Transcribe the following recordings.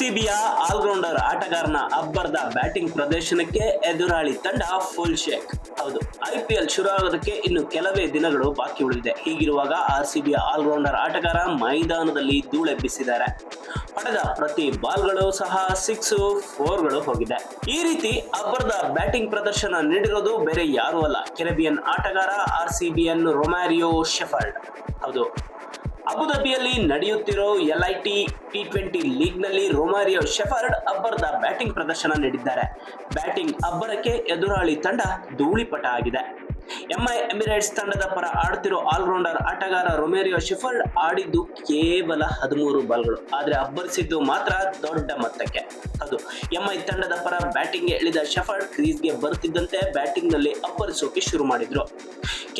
ಆರ್ಸಿಬಿಯ allrounder ಆಟಗಾರನ ಅಬ್ಬರದ batting ಪ್ರದರ್ಶನಕ್ಕೆ ಎದುರಾಳಿ ತಂಡ ಫುಲ್ ಶೇಕ್. ಹೌದು ಐಪಿಎಲ್ ಶುರುವಾಗೋದಕ್ಕೆ ಇನ್ನು ಕೆಲವೇ ದಿನಗಳು ಬಾಕಿ ಉಳಿದಿದೆ. ಹೀಗಿರುವಾಗ ಆರ್ಸಿಬಿಯ ಆಲ್ರೌಂಡರ್ ಆಟಗಾರ ಮೈದಾನದಲ್ಲಿ ಧೂಳೆಬ್ಬಿಸಿದ್ದಾರೆ ಪಡೆದ ಪ್ರತಿ ಬಾಲ್ಗಳು ಸಹ ಸಿಕ್ಸ್ ಫೋರ್ಗಳು ಹೋಗಿದೆ. ಈ ರೀತಿ ಅಬ್ಬರದ ಬ್ಯಾಟಿಂಗ್ ಪ್ರದರ್ಶನ ನೀಡಿರೋದು ಬೇರೆ ಯಾರೂ ಅಲ್ಲ. ಕೆರೆಬಿಯನ್ ಆಟಗಾರ ಆರ್ಸಿಬಿಯನ್ ರೊಮ್ಯಾರಿಯೋ ಶೆಫರ್ಡ್. ಹೌದು ಅಬುಧಾಬಿಯಲ್ಲಿ ನಡೆಯುತ್ತಿರೋ L I T T twenty ಲೀಗ್ನಲ್ಲಿ Romario Shepherd ಅಬ್ಬರದ ಬ್ಯಾಟಿಂಗ್ ಪ್ರದರ್ಶನ ನೀಡಿದ್ದಾರೆ. ಬ್ಯಾಟಿಂಗ್ ಅಬ್ಬರಕ್ಕೆ ಎದುರಾಳಿ ತಂಡ ಧೂಳಿಪಟ ಆಗಿದೆ. ಎಂಐ ಎಮಿರೇಟ್ಸ್ ತಂಡದ ಪರ ಆಡುತ್ತಿರೋ ಆಲ್ರೌಂಡರ್ ಆಟಗಾರ ರೊಮೇರಿಯೋ ಶೆಫರ್ಡ್ ಆಡಿದ್ದು ಕೇವಲ ಹದಿಮೂರು ಬಾಲ್ಗಳು, ಆದರೆ ಅಬ್ಬರಿಸಿದ್ದು ಮಾತ್ರ ದೊಡ್ಡ ಮೊತ್ತಕ್ಕೆ. ಅದು ಎಂಐ ತಂಡದ ಪರ ಬ್ಯಾಟಿಂಗ್ಗೆ ಇಳಿದ ಶೆಫರ್ಡ್ ಕ್ರೀಸ್ಗೆ ಬರುತ್ತಿದ್ದಂತೆ ಬ್ಯಾಟಿಂಗ್ನಲ್ಲಿ ಅಬ್ಬರಿಸೋಕೆ ಶುರು ಮಾಡಿದ್ರು.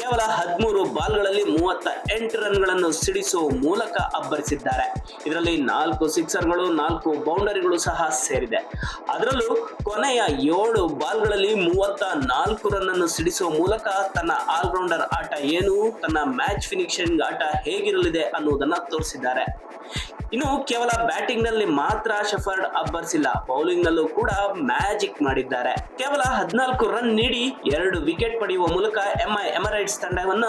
ಕೇವಲ ಹದಿಮೂರು ಬಾಲ್ಗಳಲ್ಲಿ ಮೂವತ್ತ ಎಂಟು ರನ್ಗಳನ್ನು ಸಿಡಿಸುವ ಮೂಲಕ ಅಬ್ಬರಿಸಿದ್ದಾರೆ. ಇದರಲ್ಲಿ ನಾಲ್ಕು ಸಿಕ್ಸರ್ಗಳು, ನಾಲ್ಕು ಬೌಂಡರಿಗಳು ಸಹ ಸೇರಿದೆ. ಅದರಲ್ಲೂ ಕೊನೆಯ ಏಳು ಬಾಲ್ಗಳಲ್ಲಿ ಮೂವತ್ತ ನಾಲ್ಕು ರನ್ ಅನ್ನು ಸಿಡಿಸುವ ಮೂಲಕ ತನ್ನ ಆಲ್ರೌಂಡರ್ ಆಟ ಏನು, ತನ್ನ ಮ್ಯಾಚ್ ಫಿನಿಶಿಂಗ್ ಆಟ ಹೇಗಿರಲಿದೆ ಅನ್ನುವುದನ್ನು ತೋರಿಸಿದ್ದಾರೆ. ಇನ್ನು ಕೇವಲ ಬ್ಯಾಟಿಂಗ್ನಲ್ಲಿ ಮಾತ್ರ ಶಫರ್ಡ್ ಅಬ್ಬರಿಸಿಲ್ಲ. ಬೌಲಿಂಗ್ ನಲ್ಲೂ ಕೂಡ ಮ್ಯಾಜಿಕ್ ಮಾಡಿದ್ದಾರೆ. ಕೇವಲ ಹದಿನಾಲ್ಕು ರನ್ ನೀಡಿ ಎರಡು ವಿಕೆಟ್ ಪಡೆಯುವ ಮೂಲಕ ಎಂಐ ಎಮರೈಟ್ಸ್ ತಂಡವನ್ನ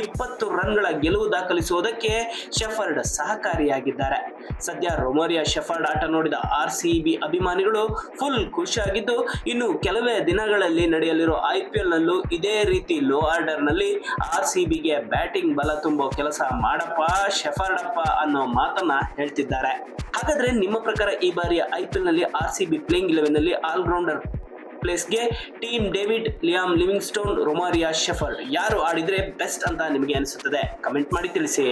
ಇಪ್ಪತ್ತು ರನ್ಗಳ ಗೆಲುವು ದಾಖಲಿಸುವುದಕ್ಕೆ ಶೆಫರ್ಡ್ ಸಹಕಾರಿಯಾಗಿದ್ದಾರೆ. ಸದ್ಯ ರೊಮೋರಿಯಾ ಶೆಫರ್ಡ್ ಆಟ ನೋಡಿದ ಆರ್ ಸಿ ಬಿ ಅಭಿಮಾನಿಗಳು ಫುಲ್ ಖುಷಿಯಾಗಿದ್ದು, ಇನ್ನು ಕೆಲವೇ ದಿನಗಳಲ್ಲಿ ನಡೆಯಲಿರುವ ಐ ಪಿ ಎಲ್ ನಲ್ಲೂ ಇದೇ ರೀತಿ ಲೋ ಆರ್ಡರ್ನಲ್ಲಿ ಆರ್ ಸಿ ಬಿಗೆ ಬ್ಯಾಟಿಂಗ್ ಬಲ ತುಂಬೋ ಕೆಲಸ ಮಾಡಪ್ಪ, ಶೆಫರ್ಡಪ್ಪ ಅನ್ನೋ ಮಾತನ್ನ ಹೇಳ್ತಿದ್ದಾರೆ. ಹಾಗಾದ್ರೆ ನಿಮ್ಮ ಪ್ರಕಾರ ಈ ಬಾರಿಯ ಐ ಪಿ ಎಲ್ನಲ್ಲಿ ಆರ್ ಸಿ ಬಿ ಪ್ಲೇಯಿಂಗ್ ಇಲೆವೆನ್ನಲ್ಲಿ ಆಲ್ರೌಂಡರ್ ಪ್ಲೇಸ್ಗೆ Tim David Liam Livingstone Romario Shepherd ಯಾರು ಆಡಿದ್ರೆ ಬೆಸ್ಟ್ ಅಂತ ನಿಮಗೆ ಅನಿಸುತ್ತದೆ? ಕಮೆಂಟ್ ಮಾಡಿ ತಿಳಿಸಿ.